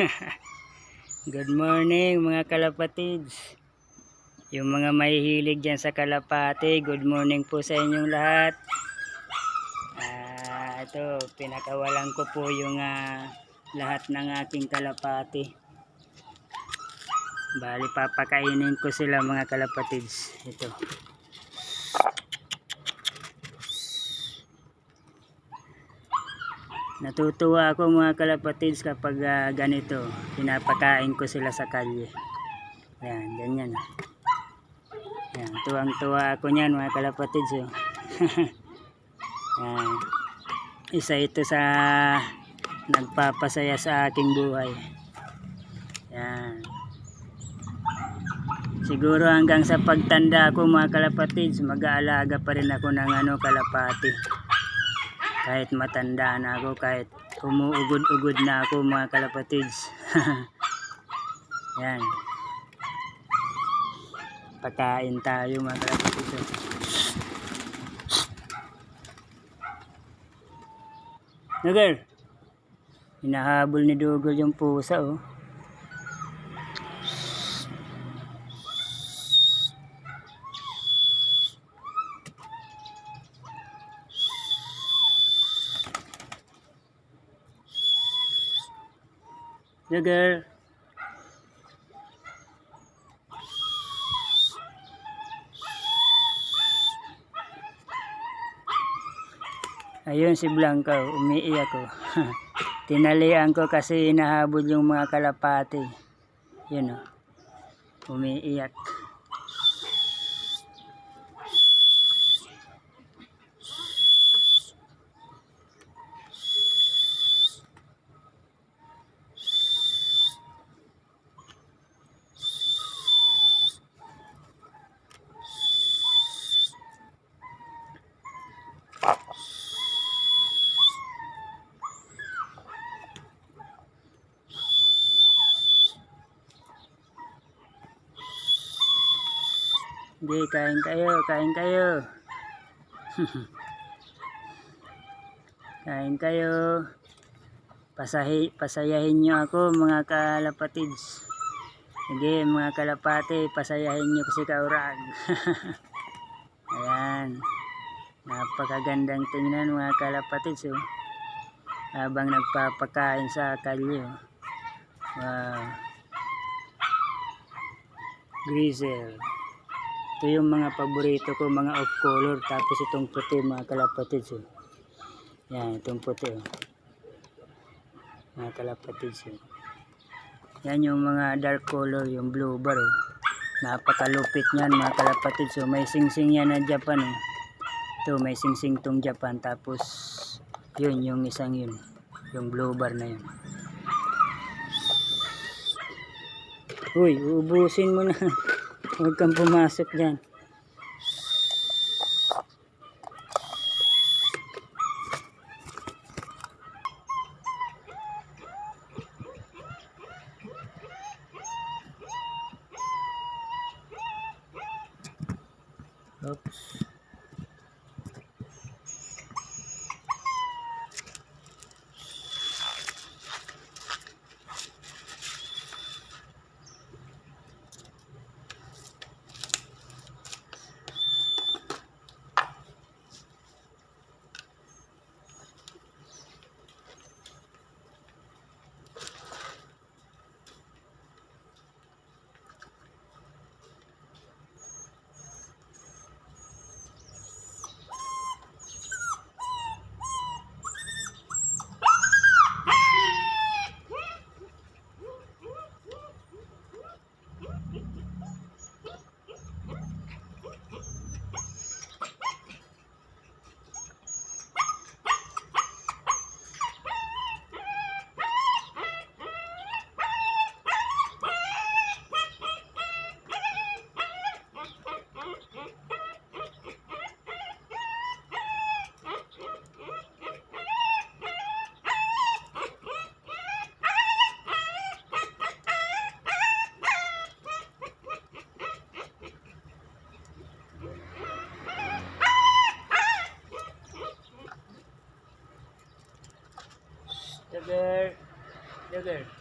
Good morning mga kalapatids. Yung mga mahihilig dyan sa kalapati, good morning po sa inyong lahat. Ah, ito, pinakawalan ko po yung ah, lahat ng aking kalapati. Bali, papakainin ko sila mga kalapatids. Ito. Natutuwa ako mga kalapatids kapag ah, ganito. Pinapakain ko sila sa kalye. Yan, ganyan. Yan, tuwang-tuwa ako niyan mga kalapatids. Oh. Yan. Isa ito sa nagpapasaya sa aking buhay. Yan. Siguro hanggang sa pagtanda ko mga kalapatids, mag-aalaga pa rin ako ng ano, kalapati kahit matanda na ako, kahit umuugod-ugod na ako mga kalapatids. Yan. Pakain tayo mga kalapatids. oh. Nagar, hinahabol ni Dugol yung pusa oh. Nagar. Ayun si Blanca, oh, umiiyak ko. Tinalian ko kasi hinahabol yung mga kalapati. Yun oh. Umiiyak. Hindi, kain kayo, kain kayo. kain kayo. Pasahi, pasayahin nyo ako mga kalapatids. Sige mga kalapati, pasayahin nyo kasi kaurag. Ayan. Napakagandang tingnan mga kalapatids. Oh. Habang nagpapakain sa kalye. Oh. Wow. Grizzle. Ito yung mga paborito ko, mga off color. Tapos itong puti, mga kalapatids. Oh. Yan, itong puti. Oh. Mga kalapatids. Oh. Yan yung mga dark color, yung blue bar. Oh. Napakalupit niyan, mga kalapatids. Oh. May sing-sing yan na Japan. Oh. Ito, may sing-sing tong Japan. Tapos, yun, yung isang yun. Yung blue bar na yun. Uy, ubusin mo na. Huwag kang pumasok dyan. Oops. there.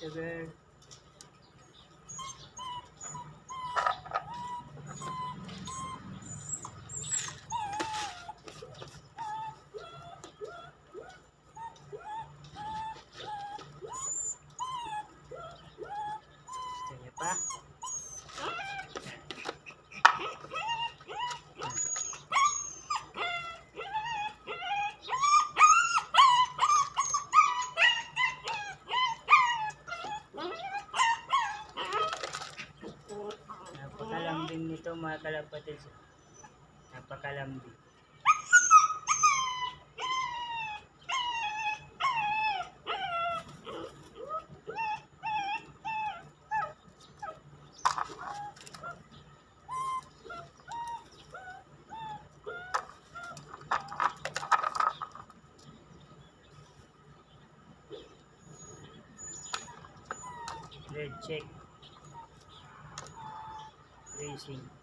现在 mga kalapatid. Napakalambing. Red check. Racing.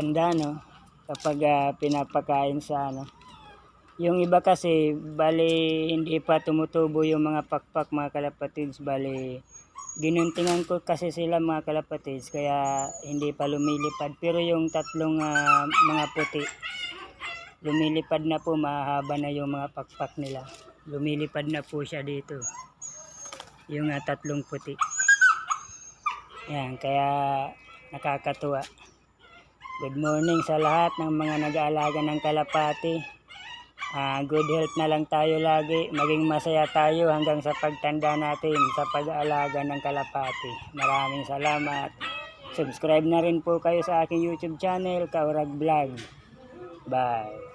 Ganda no? Kapag ah, pinapakain sa ano. Yung iba kasi bali hindi pa tumutubo yung mga pakpak mga kalapatids bali ginuntingan ko kasi sila mga kalapatids kaya hindi pa lumilipad. Pero yung tatlong ah, mga puti lumilipad na po mahaba na yung mga pakpak nila. Lumilipad na po siya dito yung ah, tatlong puti. Yan kaya nakakatuwa Good morning sa lahat ng mga nag-aalaga ng kalapati. Ah, good health na lang tayo lagi. Maging masaya tayo hanggang sa pagtanda natin sa pag-aalaga ng kalapati. Maraming salamat. Subscribe na rin po kayo sa aking YouTube channel, Kaurag Vlog. Bye.